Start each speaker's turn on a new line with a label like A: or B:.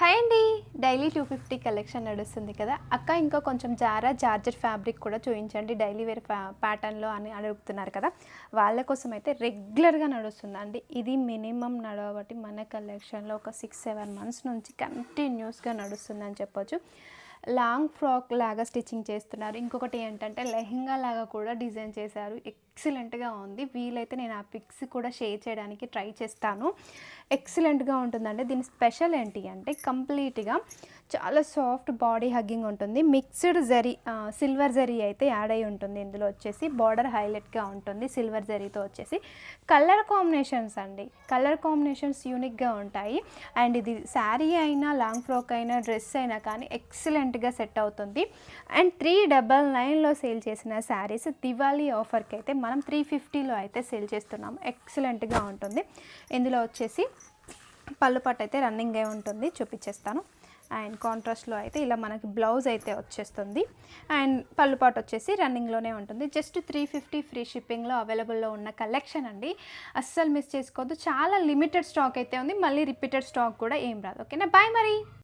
A: Hi అండి. Daily two fifty collection నడుస్తుంది కదా. అక్క ఇంకా కొంచెం జారా జార్జెట్ ఫ్యాబ్రిక్ కూడా చూపించండి. డైలీ వేర్ ప్యాటర్న్లో అని అడుగుతున్నారు కదా. వాళ్ళ కోసం అయితే రెగ్యులర్గా నడుస్తుందండి ఇది మినిమం నడవబట్టి మన కలెక్షన్లో ఒక సిక్స్ సెవెన్ మంత్స్ నుంచి కంటిన్యూస్గా నడుస్తుందని చెప్పొచ్చు. లాంగ్ ఫ్రాక్ లాగా స్టిచ్చింగ్ చేస్తున్నారు. ఇంకొకటి ఏంటంటే లెహెంగా లాగా కూడా డిజైన్ చేశారు. ఎక్సలెంట్గా ఉంది. వీలైతే నేను ఆ పిక్స్ కూడా షేర్ చేయడానికి ట్రై చేస్తాను. ఎక్సలెంట్గా ఉంటుందండి. దీని స్పెషల్ ఏంటి అంటే కంప్లీట్గా చాలా సాఫ్ట్ బాడీ హగ్గింగ్ ఉంటుంది. మిక్స్డ్ జరీ సిల్వర్ జరీ అయితే యాడ్ అయి ఉంటుంది. ఇందులో వచ్చేసి బార్డర్ హైలైట్గా ఉంటుంది. సిల్వర్ జరీతో వచ్చేసి కలర్ కాంబినేషన్స్ అండి. కలర్ కాంబినేషన్స్ యూనిక్గా ఉంటాయి. అండ్ ఇది శారీ అయినా లాంగ్ ఫ్రాక్ అయినా డ్రెస్ అయినా కానీ ఎక్సలెంట్ ఎక్సలెంట్గా సెట్ అవుతుంది. అండ్ త్రీ డబల్ నైన్లో సేల్ చేసిన శారీస్ దివాళీ ఆఫర్కి అయితే మనం త్రీ ఫిఫ్టీలో అయితే సేల్ చేస్తున్నాం. ఎక్సలెంట్గా ఉంటుంది. ఇందులో వచ్చేసి పళ్ళు పట్టు అయితే రన్నింగ్ అయి ఉంటుంది. చూపించేస్తాను అండ్ కాంట్రాస్ట్లో అయితే ఇలా మనకి బ్లౌజ్ అయితే వచ్చేస్తుంది. అండ్ పళ్ళు పాటు వచ్చేసి రన్నింగ్లోనే ఉంటుంది. జస్ట్ త్రీ ఫిఫ్టీ ఫ్రీ షిప్పింగ్లో అవైలబుల్లో ఉన్న కలెక్షన్ అండి. అస్సలు మిస్ చేసుకోవద్దు. చాలా లిమిటెడ్ స్టాక్ అయితే ఉంది. మళ్ళీ రిపీటెడ్ స్టాక్ కూడా ఏం రాదు. ఓకేనా? బాయ్ మరి.